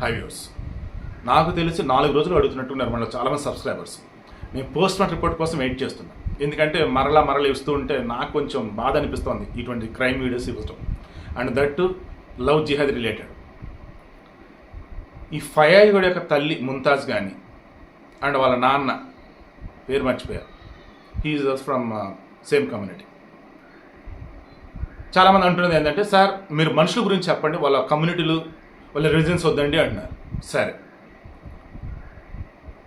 High views నాకు తెలిసి నాలుగు రోజులు అడుగుతున్నట్టున్నారు మనలో చాలామంది సబ్స్క్రైబర్స్. నేను పోస్ట్ మార్టం రిపోర్ట్ కోసం వెయిట్ చేస్తున్నాను ఎందుకంటే మరలా మరలా ఇస్తూ ఉంటే నాకు కొంచెం బాధ అనిపిస్తోంది ఇటువంటి క్రైమ్ వీడియోస్ ఇవ్వటం. And that love jihad related. ఈ ఫయాజ్ గడి యొక్క తల్లి ముంతాజ్ కానీ అండ్ వాళ్ళ నాన్న పేరు మర్చిపోయారు. హీఈస్ ఫ్రమ్ సేమ్ కమ్యూనిటీ చాలామంది అంటున్నది ఏంటంటే సార్ మీరు మనుషుల గురించి చెప్పండి వాళ్ళ కమ్యూనిటీలు వాళ్ళ రిజన్స్ వద్దండి అన్నారు సరే.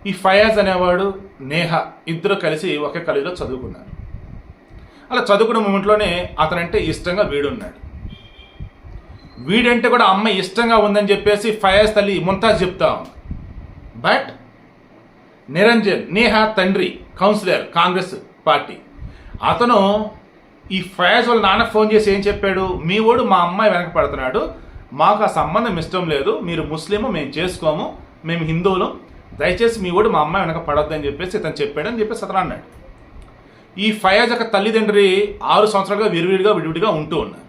ఈ ఫయాజ్ అనేవాడు నేహ ఇద్దరు కలిసి ఒకే కాలేజీలో చదువుకున్నారు. అలా చదువుకున్న మూమెంట్లోనే అతనంటే ఇష్టంగా వీడున్నాడు. వీడంటే కూడా అమ్మాయి ఇష్టంగా ఉందని చెప్పేసి ఫయాజ్ తల్లి ముంతాజ్ చెప్తా ఉంది. బట్ నిరంజన్ నేహ తండ్రి కౌన్సిలర్ కాంగ్రెస్ పార్టీ అతను ఈ ఫయాజ్ వాళ్ళ నాన్న ఫోన్ చేసి ఏం చెప్పాడు? మీ ఓడు మా అమ్మాయి వెనక పడుతున్నాడు. మాకు ఆ సంబంధం ఇష్టం లేదు మీరు ముస్లిము మేము చేసుకోము మేము హిందువులు దయచేసి మీ ఓడు మా అమ్మాయి వెనక పడొద్దు అని చెప్పేసి ఇతను చెప్పాడు అని చెప్పేసి అతను అన్నాడు. ఈ ఫయాజ్ యొక్క తల్లిదండ్రి ఆరు సంవత్సరాలుగా విరివిడిగా విడివిడిగా ఉంటూ ఉన్నారు.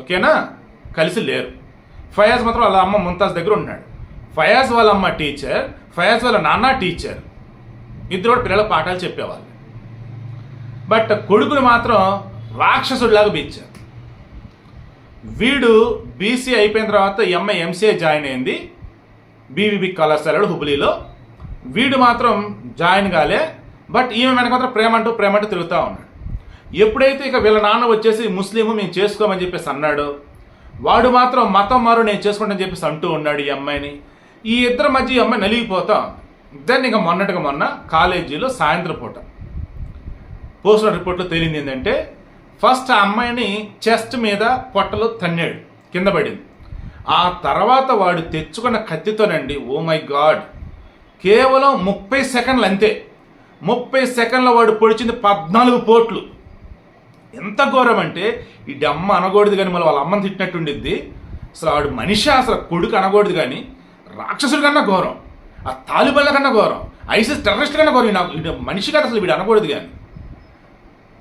ఓకేనా? కలిసి లేరు. ఫయాజ్ మాత్రం వాళ్ళ అమ్మ ముంతాజ్ దగ్గర ఉన్నాడు. ఫయాజ్ వాళ్ళ అమ్మ టీచర్ ఫయాజ్ వాళ్ళ నాన్న టీచర్. ఇద్దరు కూడా పిల్లల పాఠాలు చెప్పేవాళ్ళు. బట్ కొడుకుని మాత్రం రాక్షసుడిలాగా పెంచారు వీడు బీసీ అయిపోయిన తర్వాత ఈ ఎంసీఏ జాయిన్ అయింది. బీవీబీ కళాశాలలో హుబ్లీలో. వీడు మాత్రం జాయిన్ కాలే బట్ ఈమె వెనక మాత్రం ప్రేమ అంటూ ప్రేమ అంటూ తిరుగుతూ ఉన్నాడు. ఎప్పుడైతే ఇక వీళ్ళ నాన్న వచ్చేసి ముస్లిము మేము చేసుకోమని చెప్పేసి అన్నాడు వాడు మాత్రం మతం మారు నేను చేసుకుంటాను చెప్పేసి అంటూ ఉన్నాడు ఈ అమ్మాయిని. ఈ ఇద్దరి మధ్య ఈ అమ్మాయి నలిగిపోతాం. దెన్ ఇక మొన్నటిగా మొన్న కాలేజీలో సాయంత్రం పూట. పోస్టర్ రిపోర్ట్లో తేలింది ఏంటంటే ఫస్ట్ ఆ అమ్మాయిని చెస్ట్ మీద పొట్టలో తన్నాడు. కింద పడింది. ఆ తర్వాత వాడు తెచ్చుకున్న కత్తితోనండి ఓ మై గాడ్. కేవలం ముప్పై సెకండ్లు అంతే. ముప్పై సెకండ్ల వాడు పొడిచింది పద్నాలుగు పోట్లు. ఎంత ఘోరం అంటే ఈ అమ్మ అనకూడదు కానీ మళ్ళీ వాళ్ళ అమ్మని తిట్టినట్టుండిద్ది. అసలు వాడు మనిషి అసలు కొడుకు అనకూడదు కానీ రాక్షసుల కన్నా ఘోరం. ఆ తాలిబన్ల కన్నా ఘోరం. ఐసిస్ టెర్రరిస్ట్ కన్నా ఘోరం. నాకు మనిషి కదా అసలు వీడు అనకూడదు కానీ.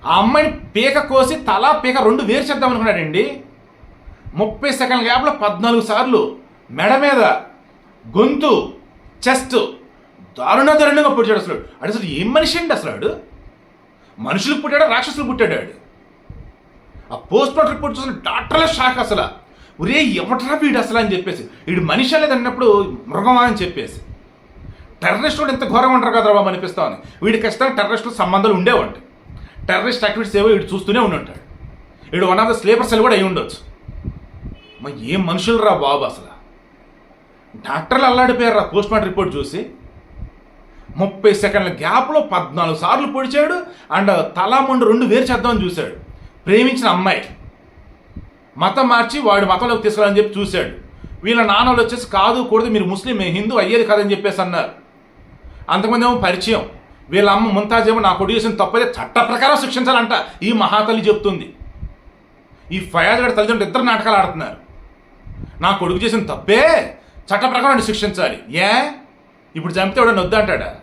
ఆ అమ్మాయిని పీక కోసి తలా పీక రెండు వేరు చేద్దాం అనుకున్నాడండి. ముప్పై సెకండ్ల గ్యాప్లో పద్నాలుగు సార్లు మెడ మీద గొంతు చెస్ట్ దారుణ దారుణంగా పుట్టాడు అసలు. అడు అసలు ఏం మనిషి అండి అసలు ఆడు? మనుషులు పుట్టాడు రాక్షసులు పుట్టాడు ఆడు? ఆ పోస్ట్ మార్టం రిపోర్ట్ చూసిన డాక్టర్ల షాక్ అసలు. ఒరే ఎవటరా వీడు అసలు అని చెప్పేసి. వీడు మనిషి లేదన్నప్పుడు మృగమా అని చెప్పేసి. టెర్రరిస్టులు కూడా ఇంత ఘోరంగా ఉంటారు కదా బాబు అనిపిస్తామని వీడి ఖచ్చితంగా టెర్రరిస్టులు సంబంధాలు ఉండేవంటాయి టెర్రరిస్ట్ యాక్టివిటీస్ ఏవో వీడు చూస్తూనే ఉండి ఉంటాడు వీడు వన్ ఆఫ్ ద స్లీపర్స్ కూడా అయి ఉండొచ్చు. మరి ఏం మనుషులు రా బాబు అసలు? డాక్టర్లు అల్లాడిపోయారు రా పోస్ట్ మార్టం రిపోర్ట్ చూసి. ముప్పై సెకండ్ల గ్యాప్లో పద్నాలుగు సార్లు పొడిచాడు అండ్ తలా ముండు రెండు వేరు చేద్దామని చూశాడు. ప్రేమించిన అమ్మాయి. మతం మార్చి వాడు మతంలోకి తీసుకురాలని చెప్పి చూశాడు. వీళ్ళ నాన్నలు వచ్చేసి కాదు కూడదు మీరు ముస్లిం హిందూ అయ్యేది కాదని చెప్పేసి అన్నారు. అంతకుముందు ఏమో పరిచయం. వీళ్ళ అమ్మ ముంతాజేమో నా కొడుకు చేసిన తప్పదే చట్ట ప్రకారం శిక్షించాలంట. ఈ మహాతల్లి చెప్తుంది. ఈ ఫయాజ్ గడి తల్లిదండ్రులు ఇద్దరు నాటకాలు ఆడుతున్నారు. నా కొడుకు చేసిన తప్పే చట్ట ప్రకారం శిక్షించాలి. ఏ? ఇప్పుడు చంపితే వాడు వద్దంటాడా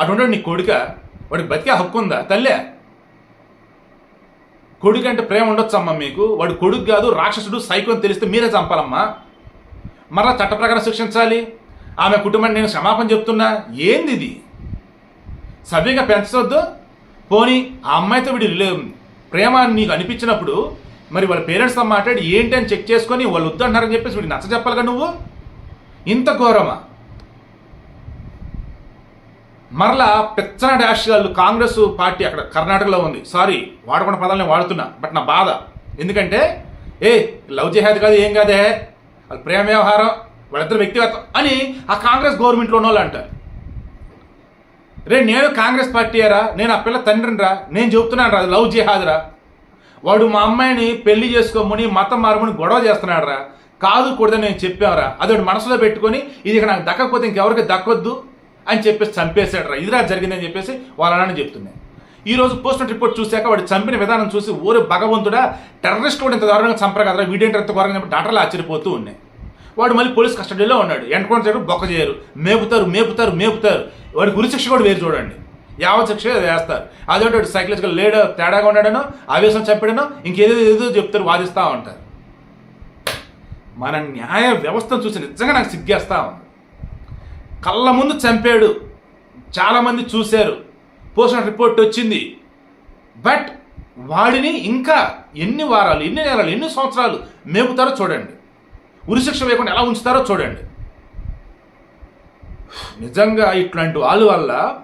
అటువంటి నీ కొడుక. వాడికి బతికే హక్కు ఉందా? తల్లే. కొడుకు అంటే ప్రేమ ఉండొచ్చమ్మా మీకు. వాడు కొడుకు కాదు రాక్షసుడు సైకో అని తెలిస్తే మీరే చంపాలమ్మా. మరలా చట్ట ప్రకారం శిక్షించాలి. ఆమె కుటుంబాన్ని నేను క్షమాపణ చెప్తున్నా. ఏంది ఇది? సవ్యంగా పెంచవద్దు పోనీ ఆ అమ్మాయితో వీడి ప్రేమ నీకు అనిపించినప్పుడు మరి వాళ్ళ పేరెంట్స్తో మాట్లాడి ఏంటి అని చెక్ చేసుకొని వాళ్ళు వద్దంటున్నారని చెప్పేసి వీడికి నచ్చ చెప్పాలిగా నువ్వు? ఇంత ఘోరమా? మరలా పెచ్చన డాష్ వాళ్ళు కాంగ్రెస్ పార్టీ అక్కడ కర్ణాటకలో ఉంది. సారీ వాడకుండా పదాలని వాడుతున్నా బట్ నా బాధ. ఎందుకంటే ఏ లవ్ జిహాద్ కాదు ఏం కాదే? వాళ్ళ ప్రేమ వ్యవహారం వాళ్ళిద్దరు వ్యక్తిగతం అని ఆ కాంగ్రెస్ గవర్నమెంట్లో ఉన్న వాళ్ళు అంటారు. రే నేను కాంగ్రెస్ పార్టీయరా? నేను ఆ పిల్ల తండ్రిని రా నేను చెబుతున్నాను రా అది లవ్ జిహాద్ రా వాడు మా అమ్మాయిని పెళ్ళి చేసుకోమని మతం మారమని గొడవ చేస్తున్నాడు రా కాదు కూడదని నేను చెప్పావురా. అది మనసులో పెట్టుకొని ఇది ఇక నాకు దక్కకపోతే ఇంకెవరికి దక్కొద్దు అని చెప్పేసి చంపేశాడు రా ఇదిరా జరిగిందని చెప్పేసి వాళ్ళ నాన్న చెప్తున్నాను ఈ రోజు పోస్ట్ రిపోర్ట్ చూశాక వాడు చంపిన విధానం చూసి ఊరు భగవంతుడా టెర్రరిస్ట్ కూడా ఇంత దారుణంగా చంపరు కదరా వీడేంటి ఎంత ఘోరంగా డాక్టర్లు ఆశ్చర్యపోతూ ఉన్నాయి. వాడు మళ్ళీ పోలీస్ కస్టడీలో ఉన్నాడు. ఎన్కౌంటర్ చేయడం బొక్క చేయరు. మేపుతారు మేపుతారు మేపుతారు. వాడి గురి శిక్ష కూడా వేరు చూడండి. యావత్ శిక్ష వేస్తారు. అదేంటి వాడు సైకలాజికల్ లేడ తేడాగా ఉన్నాడనో ఆవేశం చెప్పాడనో ఇంకేదో ఏదో చెప్తారు వాదిస్తూ ఉంటారు. మన న్యాయ వ్యవస్థను చూసి నిజంగా నాకు సిగ్గేస్తా ఉంది. కళ్ళ ముందు చంపాడు. చాలామంది చూశారు. పోస్ట్ రిపోర్ట్ వచ్చింది. బట్ వాడిని ఇంకా ఎన్ని వారాలు ఎన్ని నెలలు ఎన్ని సంవత్సరాలు మేపుతారో చూడండి. ఉరిశిక్ష వేయకుండా ఎలా ఉంచుతారో చూడండి. నిజంగా ఇట్లాంటి వాళ్ళ వల్ల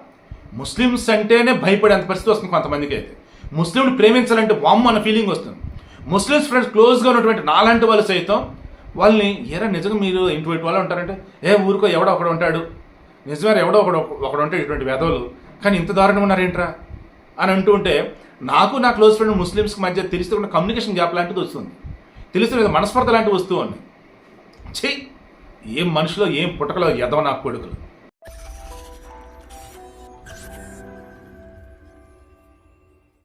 ముస్లిమ్స్ అంటేనే భయపడేంత పరిస్థితి వస్తుంది కొంతమందికి అయితే. ముస్లింలు ప్రేమించాలంటే వామ్ అన్న ఫీలింగ్ వస్తుంది. ముస్లిమ్స్ ఫ్రెండ్స్ క్లోజ్గా ఉన్నటువంటి నాలాంటి వాళ్ళు సైతం వాళ్ళని ఏరా నిజంగా మీరు ఇంటి వాళ్ళు ఉంటారంటే ఏ ఊరికో ఎవడో ఒకడు ఉంటాడు. నిజమే ఎవడో ఒకడు ఒకడు ఉంటాడు ఇటువంటి వెధవులు కానీ ఇంత దారుణంగా ఉన్నారేంట్రా? అని అంటూ ఉంటే నాకు నా క్లోజ్ ఫ్రెండ్ ముస్లిమ్స్కి మధ్య తెలిస్తే కమ్యూనికేషన్ గ్యాప్ లాంటిది వస్తుంది. తెలిసిన మనస్పర్ధ లాంటివి వస్తూ ఉన్నాయి చెయ్యి ఏం మనుషులో ఏం పుట్టకలో ఎదవ నా కొడుకులు?